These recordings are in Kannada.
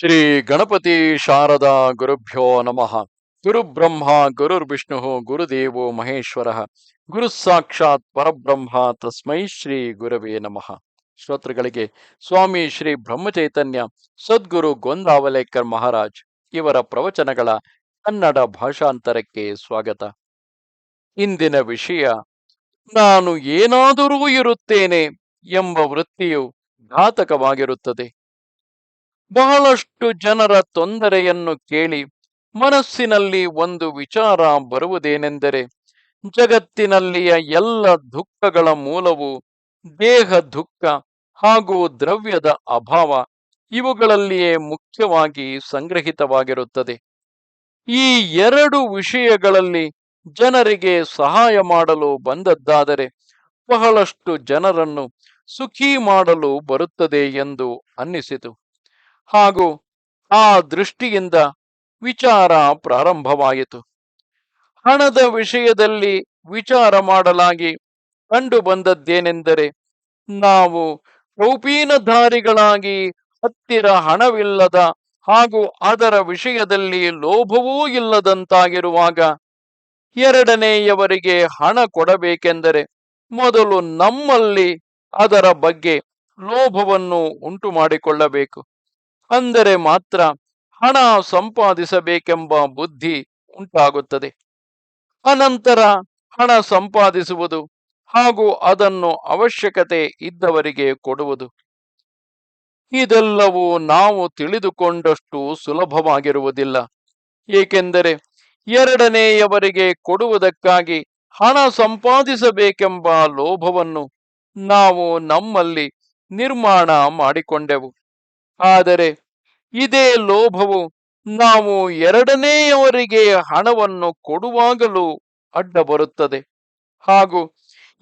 ಶ್ರೀ ಗಣಪತಿ ಶಾರದಾ ಗುರುಭ್ಯೋ ನಮಃ. ಗುರುಬ್ರಹ್ಮ, ಗುರುರ್ವಿಷ್ಣು, ಗುರುದೇವೋ ಮಹೇಶ್ವರ. ಗುರು ಸಾಕ್ಷಾತ್ ಪರಬ್ರಹ್ಮ ತಸ್ಮೈ ಶ್ರೀ ಗುರವೇ ನಮಃ. ಶ್ರೋತೃಗಳಿಗೆ ಸ್ವಾಮಿ ಶ್ರೀ ಬ್ರಹ್ಮಚೈತನ್ಯ, ಸದ್ಗುರು ಗೊಂದಾವಲೇಕರ್ ಮಹಾರಾಜ್ ಇವರ ಪ್ರವಚನಗಳ ಕನ್ನಡ ಭಾಷಾಂತರಕ್ಕೆ ಸ್ವಾಗತ. ಇಂದಿನ ವಿಷಯ, ನಾನು ಏನಾದರೂ ಇರುತ್ತೇನೆ ಎಂಬ ವೃತ್ತಿಯು ಘಾತಕವಾಗಿರುತ್ತದೆ. ಬಹಳಷ್ಟು ಜನರ ತೊಂದರೆಯನ್ನು ಕೇಳಿ ಮನಸ್ಸಿನಲ್ಲಿ ಒಂದು ವಿಚಾರ ಬರುವುದೇನೆಂದರೆ, ಜಗತ್ತಿನಲ್ಲಿಯ ಎಲ್ಲ ದುಃಖಗಳ ಮೂಲವು ದೇಹ ದುಃಖ ಹಾಗೂ ದ್ರವ್ಯದ ಅಭಾವ ಇವುಗಳಲ್ಲಿಯೇ ಮುಖ್ಯವಾಗಿ ಸಂಗ್ರಹಿತವಾಗಿರುತ್ತದೆ. ಈ ಎರಡು ವಿಷಯಗಳಲ್ಲಿ ಜನರಿಗೆ ಸಹಾಯ ಮಾಡಲು ಬಂದದ್ದಾದರೆ ಬಹಳಷ್ಟು ಜನರನ್ನು ಸುಖಿ ಮಾಡಲು ಬರುತ್ತದೆ ಎಂದು ಅನ್ನಿಸಿತು. ಹಾಗೂ ಆ ದೃಷ್ಟಿಯಿಂದ ವಿಚಾರ ಪ್ರಾರಂಭವಾಯಿತು. ಹಣದ ವಿಷಯದಲ್ಲಿ ವಿಚಾರ ಮಾಡಲಾಗಿ ಕಂಡು ಬಂದದ್ದೇನೆಂದರೆ, ನಾವು ಕೌಪೀನಧಾರಿಗಳಾಗಿ ಹತ್ತಿರ ಹಣವಿಲ್ಲದ ಹಾಗೂ ಅದರ ವಿಷಯದಲ್ಲಿ ಲೋಭವೂ ಇಲ್ಲದಂತಾಗಿರುವಾಗ ಎರಡನೆಯವರಿಗೆ ಹಣ ಕೊಡಬೇಕೆಂದರೆ ಮೊದಲು ನಮ್ಮಲ್ಲಿ ಅದರ ಬಗ್ಗೆ ಲೋಭವನ್ನು ಉಂಟು ಮಾಡಿಕೊಳ್ಳಬೇಕು ಅಂದರೆ ಮಾತ್ರ ಹಣ ಸಂಪಾದಿಸಬೇಕೆಂಬ ಬುದ್ಧಿ ಉಂಟಾಗುತ್ತದೆ. ಅನಂತರ ಹಣ ಸಂಪಾದಿಸುವುದು ಹಾಗೂ ಅದನ್ನು ಅವಶ್ಯಕತೆ ಇದ್ದವರಿಗೆ ಕೊಡುವುದು. ಇದೆಲ್ಲವೂ ನಾವು ತಿಳಿದುಕೊಂಡಷ್ಟು ಸುಲಭವಾಗಿರುವುದಿಲ್ಲ. ಏಕೆಂದರೆ ಎರಡನೆಯವರಿಗೆ ಕೊಡುವುದಕ್ಕಾಗಿ ಹಣ ಸಂಪಾದಿಸಬೇಕೆಂಬ ಲೋಭವನ್ನು ನಾವು ನಮ್ಮಲ್ಲಿ ನಿರ್ಮಾಣ ಮಾಡಿಕೊಂಡೆವು. ಆದರೆ ಇದೇ ಲೋಭವು ನಾವು ಎರಡನೆಯವರಿಗೆ ಹಣವನ್ನು ಕೊಡುವಾಗಲೂ ಅಡ್ಡ ಬರುತ್ತದೆ ಹಾಗೂ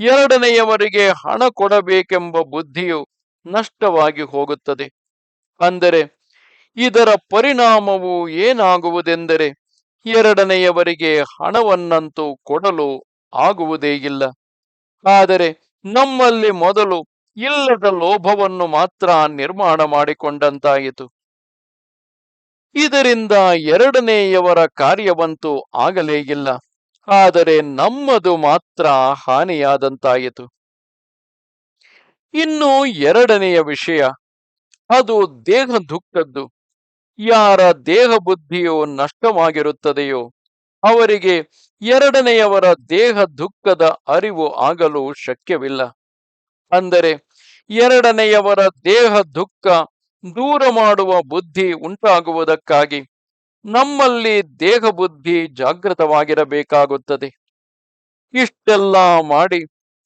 ಎರಡನೆಯವರಿಗೆ ಹಣ ಕೊಡಬೇಕೆಂಬ ಬುದ್ಧಿಯು ನಷ್ಟವಾಗಿ ಹೋಗುತ್ತದೆ. ಅಂದರೆ ಇದರ ಪರಿಣಾಮವು ಏನಾಗುವುದೆಂದರೆ ಎರಡನೆಯವರಿಗೆ ಹಣವನ್ನಂತೂ ಕೊಡಲು ಆಗುವುದೇ ಇಲ್ಲ. ಆದರೆ ನಮ್ಮಲ್ಲಿ ಮೊದಲು ಇಲ್ಲದ ಲೋಭವನ್ನು ಮಾತ್ರ ನಿರ್ಮಾಣ ಮಾಡಿಕೊಂಡಂತಾಯಿತು. ಇದರಿಂದ ಎರಡನೆಯವರ ಕಾರ್ಯವಂತೂ ಆಗಲೇ ಇಲ್ಲ. ಆದರೆ ನಮ್ಮದು ಮಾತ್ರ ಹಾನಿಯಾದಂತಾಯಿತು. ಇನ್ನು ಎರಡನೆಯ ವಿಷಯ, ಅದು ದೇಹ ದುಃಖದ್ದು ಯಾರ ದೇಹ ಬುದ್ಧಿಯು ನಷ್ಟವಾಗಿರುತ್ತದೆಯೋ, ಅವರಿಗೆ ಎರಡನೆಯವರ ದೇಹ ದುಃಖದ ಅರಿವು ಆಗಲು ಶಕ್ಯವಿಲ್ಲ. ಅಂದರೆ ಎರಡನೆಯವರ ದೇಹ ದುಃಖ ದೂರ ಮಾಡುವ ಬುದ್ಧಿ ಉಂಟಾಗುವುದಕ್ಕಾಗಿ ನಮ್ಮಲ್ಲಿ ದೇಹ ಬುದ್ಧಿ ಜಾಗೃತವಾಗಿರಬೇಕಾಗುತ್ತದೆ. ಇಷ್ಟೆಲ್ಲ ಮಾಡಿ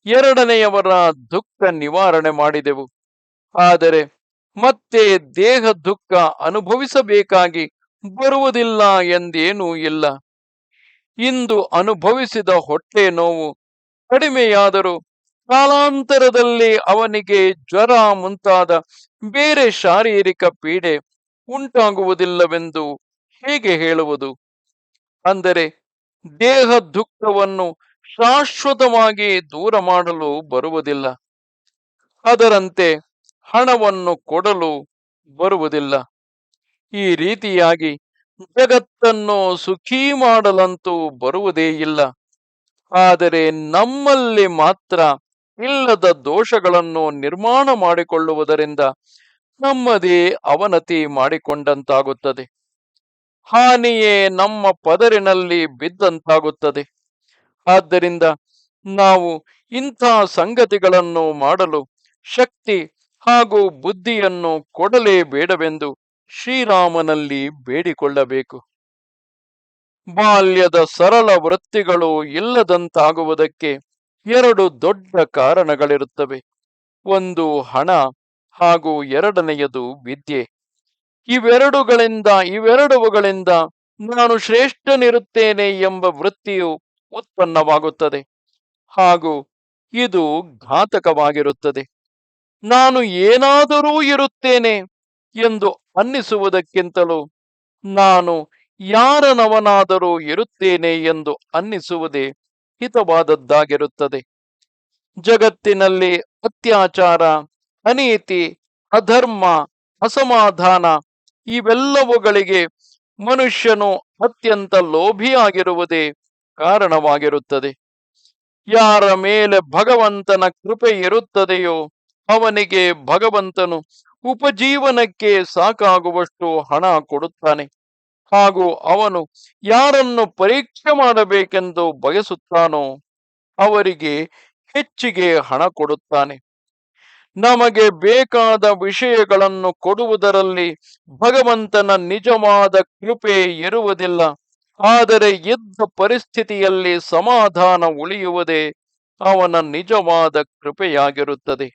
ಎರಡನೆಯವರ ದುಃಖ ನಿವಾರಣೆ ಮಾಡಿದೆವು. ಆದರೆ ಮತ್ತೆ ದೇಹ ದುಃಖ ಅನುಭವಿಸಬೇಕಾಗಿ ಬರುವುದಿಲ್ಲ ಎಂದೇನೂ ಇಲ್ಲ. ಇಂದು ಅನುಭವಿಸಿದ ಹೊಟ್ಟೆ ನೋವು ಕಡಿಮೆಯಾದರೂ ಕಾಲಾಂತರದಲ್ಲಿ ಅವನಿಗೆ ಜ್ವರ ಮುಂತಾದ ಬೇರೆ ಶಾರೀರಿಕ ಪೀಡೆ ಉಂಟಾಗುವುದಿಲ್ಲವೆಂದು ಹೇಗೆ ಹೇಳುವುದು? ಅಂದರೆ ದೇಹ ದುಃಖವನ್ನು ಶಾಶ್ವತವಾಗಿ ದೂರ ಮಾಡಲು ಬರುವುದಿಲ್ಲ. ಅದರಂತೆ ಹಣವನ್ನು ಕೊಡಲು ಬರುವುದಿಲ್ಲ. ಈ ರೀತಿಯಾಗಿ ಜಗತ್ತನ್ನು ಸುಖಿ ಮಾಡಲಂತೂ ಬರುವುದೇ ಇಲ್ಲ. ಆದರೆ ನಮ್ಮಲ್ಲಿ ಮಾತ್ರ ಇಲ್ಲದ ದೋಷಗಳನ್ನು ನಿರ್ಮಾಣ ಮಾಡಿಕೊಳ್ಳುವುದರಿಂದ ನಮ್ಮದೇ ಅವನತಿ ಮಾಡಿಕೊಂಡಂತಾಗುತ್ತದೆ. ಹಾನಿಯೇ ನಮ್ಮ ಪದರಿನಲ್ಲಿ ಬಿದ್ದಂತಾಗುತ್ತದೆ. ಆದ್ದರಿಂದ ನಾವು ಇಂಥ ಸಂಗತಿಗಳನ್ನು ಮಾಡಲು ಶಕ್ತಿ ಹಾಗೂ ಬುದ್ಧಿಯನ್ನು ಕೊಡಲೇ ಬೇಡವೆಂದು ಶ್ರೀರಾಮನಲ್ಲಿ ಬೇಡಿಕೊಳ್ಳಬೇಕು. ಬಾಲ್ಯದ ಸರಳ ವೃತ್ತಿಗಳು ಇಲ್ಲದಂತಾಗುವುದಕ್ಕೆ ಎರಡು ದೊಡ್ಡ ಕಾರಣಗಳಿರುತ್ತವೆ. ಒಂದು ಹಣ ಹಾಗೂ ಎರಡನೆಯದು ವಿದ್ಯೆ. ಇವೆರಡುಗಳಿಂದ ಇವೆರಡುಗಳಿಂದ ನಾನು ಶ್ರೇಷ್ಠನಿರುತ್ತೇನೆ ಎಂಬ ವೃತ್ತಿಯು ಉತ್ಪನ್ನವಾಗುತ್ತದೆ ಹಾಗೂ ಇದು ಘಾತಕವಾಗಿರುತ್ತದೆ. ನಾನು ಏನಾದರೂ ಇರುತ್ತೇನೆ ಎಂದು ಅನ್ನಿಸುವುದಕ್ಕಿಂತಲೂ ನಾನು ಯಾರನವನಾದರೂ ಇರುತ್ತೇನೆ ಎಂದು ಅನ್ನಿಸುವುದೇ ಹಿತವಾದದ್ದಾಗಿರುತ್ತದೆ. ಜಗತ್ತಿನಲ್ಲಿ ಅತ್ಯಾಚಾರ, ಅನೀತಿ, ಅಧರ್ಮ, ಅಸಮಾಧಾನ ಇವೆಲ್ಲವುಗಳಿಗೆ ಮನುಷ್ಯನು ಅತ್ಯಂತ ಲೋಭಿಯಾಗಿರುವುದೇ ಕಾರಣವಾಗಿರುತ್ತದೆ. ಯಾರ ಮೇಲೆ ಭಗವಂತನ ಕೃಪೆ ಇರುತ್ತದೆಯೋ ಅವನಿಗೆ ಭಗವಂತನು ಉಪಜೀವನಕ್ಕೆ ಸಾಕಾಗುವಷ್ಟು ಹಣ ಕೊಡುತ್ತಾನೆ. ಹಾಗೂ ಅವನು ಯಾರನ್ನು ಪರೀಕ್ಷೆ ಮಾಡಬೇಕೆಂದು ಬಯಸುತ್ತಾನೋ ಅವರಿಗೆ ಹೆಚ್ಚಿಗೆ ಹಣ ಕೊಡುತ್ತಾನೆ. ನಮಗೆ ಬೇಕಾದ ವಿಷಯಗಳನ್ನು ಕೊಡುವುದರಲ್ಲಿ ಭಗವಂತನ ನಿಜವಾದ ಕೃಪೆ ಇರುವುದಿಲ್ಲ. ಆದರೆ ಯುದ್ಧ ಪರಿಸ್ಥಿತಿಯಲ್ಲಿ ಸಮಾಧಾನ ಉಳಿಯುವುದೇ ಅವನ ನಿಜವಾದ ಕೃಪೆಯಾಗಿರುತ್ತದೆ.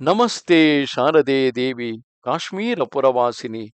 ನಮಸ್ತೆ ಶಾರದೆ ದೇವಿ, ಕಾಶ್ಮೀರ ಪುರವಾಸಿನಿ.